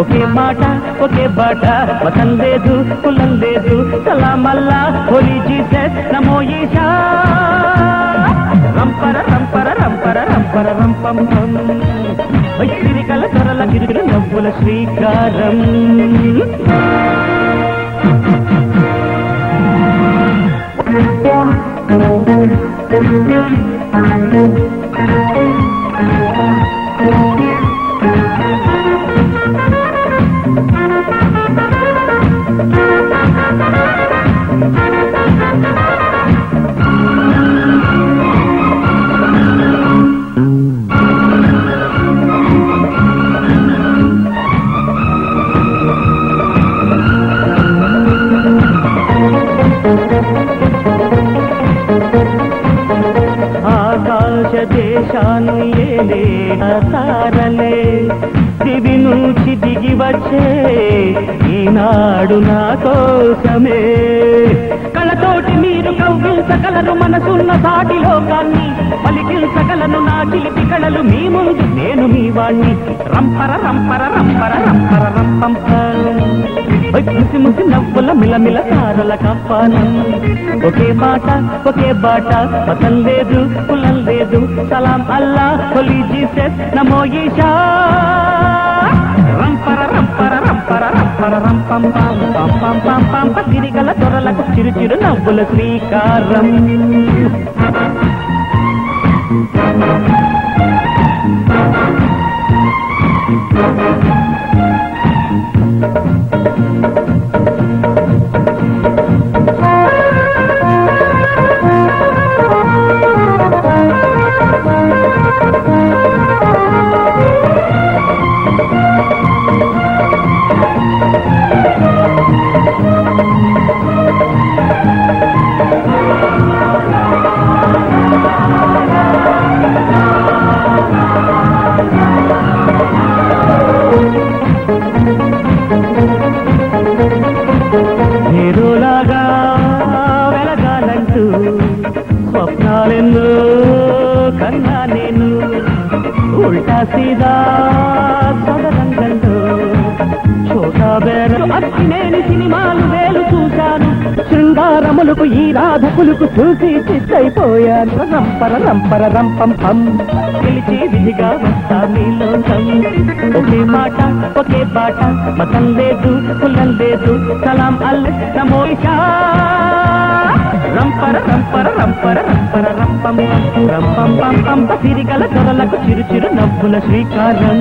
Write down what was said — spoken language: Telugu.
ఒకే మాట ఒకే బాట మతం లేదు కులం లేదు సలామల్లా హోలీ జీసస్ నమో ఈశా రంపర రంపర రంపర రంపర రంపం పం. వైసిరికల త్వరల గిరిగిరి నవ్వుల శ్రీకారం ఆకాశ దేశాను ఏలే తారలే దివి నుంచి దిగి వచ్చే ఈనాడు నా కోసమే. కళతోటి మీరు కవ్వించగలరు మనసున్న సాటి లోకాన్ని. పలికించగలను నా చిలిపి కళలు మీ ముందు నేను మీ వాణ్ణి. రంపర రంపర రంపర రంపర రంపంప. ముసి ముసి నవ్వుల మిలమిల సారల కప్పానం ఒకే బాట ఒకే బాట పతం లేదు కులం లేదు. సలాం అల్లా హోలీ జీసస్ నమో ఈశా రంపర రంపర రంపర రంపర రంపం పాం పాం పాం పాం పాం పసిరిగల తిరిగల దొరలకు చిరు చిరు నవ్వుల శ్రీకారం. స్వప్నాలెన్నో కన్నా నేను ఉల్టా సీదా సదరంగంలో చోటా బేర అక్కినేని సినిమాలు వేలు చూశాను. శృంగారములకు ఈ రాధకులకు చూసి చిత్తైపోయాను. రంపర రంపర రంపం పం. పిలిచి విధిగా వస్తా మీలో ఒకే మాట ఒకే పాట మతం లేదు కులం లేదు. సలాం అల్ నమోషా సిరిగల చొరలకు చిరుచిరు నవ్వుల శ్రీకారం.